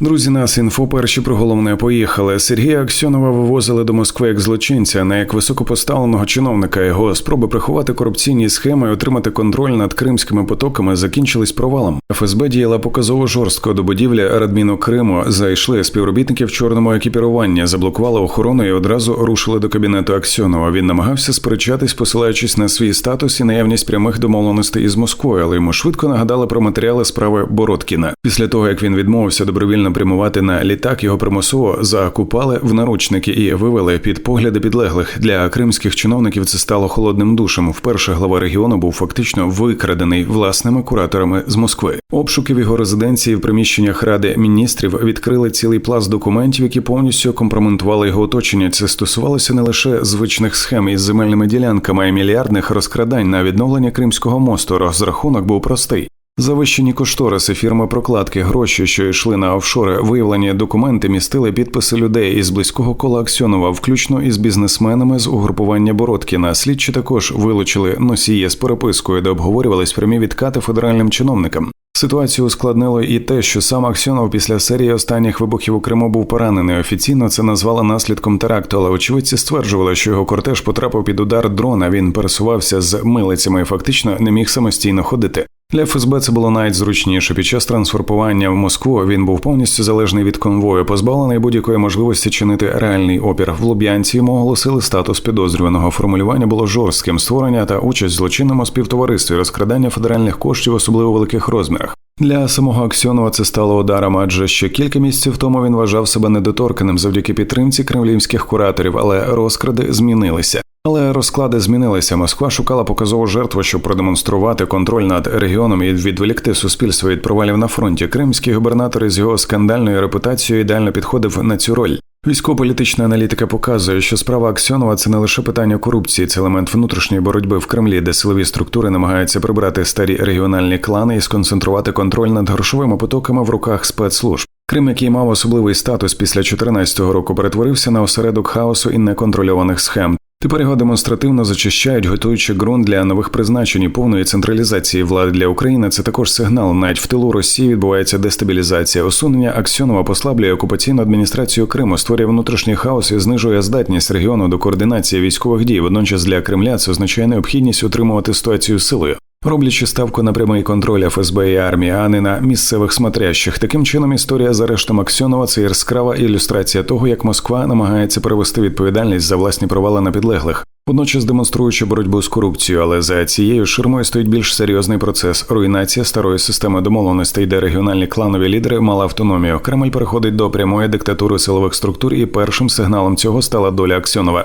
Друзі, нас інфо перші про головне поїхали. Сергія Аксьонова вивозили до Москви як злочинця, не як високопоставленого чиновника. Його спроби приховати корупційні схеми і отримати контроль над кримськими потоками закінчились провалом. ФСБ діяла показово жорстко до будівлі Радміну Криму. Зайшли співробітники в чорному екіпіруванні, заблокували охорону і одразу рушили до кабінету Аксьонова. Він намагався сперечатись, посилаючись на свій статус і наявність прямих домовленостей із Москвою, але йому швидко нагадали про матеріали справи Бородкіна. Після того як він відмовився добровільно прямувати на літак, його примусово закупали в наручники і вивели під погляди підлеглих. Для кримських чиновників це стало холодним душем. Вперше глава регіону був фактично викрадений власними кураторами з Москви. Обшуки в його резиденції в приміщеннях ради міністрів відкрили цілий пласт документів, які повністю компрометували його оточення. Це стосувалося не лише звичних схем із земельними ділянками, а й мільярдних розкрадань на відновлення Кримського мосту. Розрахунок був простий. Завищені кошториси фірми прокладки, гроші, що йшли на офшори, виявлені документи містили підписи людей із близького кола Аксьонова, включно із бізнесменами з угрупування Бородкіна. Слідчі також вилучили носії з перепискою, де обговорювались прямі відкати федеральним чиновникам. Ситуацію ускладнило і те, що сам Аксьонов після серії останніх вибухів у Криму був поранений. Офіційно це назвали наслідком теракту, але очевидці стверджували, що його кортеж потрапив під удар дрона. Він пересувався з милицями і фактично не міг самостійно ходити. Для ФСБ це було навіть зручніше. Під час трансферування в Москву він був повністю залежний від конвою, позбавлений будь-якої можливості чинити реальний опір. В Луб'янці йому оголосили статус підозрюваного. Формулювання було жорстким створення та участь в злочинному співтоваристві, розкрадання федеральних коштів, особливо великих розмірах. Для самого Аксьонова це стало ударом, адже ще кілька місяців тому він вважав себе недоторканим завдяки підтримці кремлівських кураторів, але розкради змінилися. Але розклади змінилися. Москва шукала показову жертву, щоб продемонструвати контроль над регіоном і відволікти суспільство від провалів на фронті. Кримський губернатор з його скандальною репутацією ідеально підходив на цю роль. Військово-політична аналітика показує, що справа Аксьонова це не лише питання корупції, це елемент внутрішньої боротьби в Кремлі, де силові структури намагаються прибрати старі регіональні клани і сконцентрувати контроль над грошовими потоками в руках спецслужб. Крим, який мав особливий статус після 2014 року, перетворився на осередок хаосу і неконтрольованих схем. Тепер його демонстративно зачищають, готуючи ґрунт для нових призначень і повної централізації влади для України. Це також сигнал. Навіть в тилу Росії відбувається дестабілізація. Усунення Аксьонова послаблює окупаційну адміністрацію Криму, створює внутрішній хаос і знижує здатність регіону до координації військових дій. Водночас для Кремля це означає необхідність утримувати ситуацію силою. Роблячи ставку на прямий контроль ФСБ і армії, а не на місцевих смотрящих. Таким чином, історія з арештом Аксьонова це яскрава ілюстрація того, як Москва намагається перевести відповідальність за власні провали на підлеглих, водночас демонструючи боротьбу з корупцією, але за цією ширмою стоїть більш серйозний процес руйнація старої системи домовленостей, де регіональні кланові лідери мали автономію. Кремль переходить до прямої диктатури силових структур, і першим сигналом цього стала доля Аксьонова.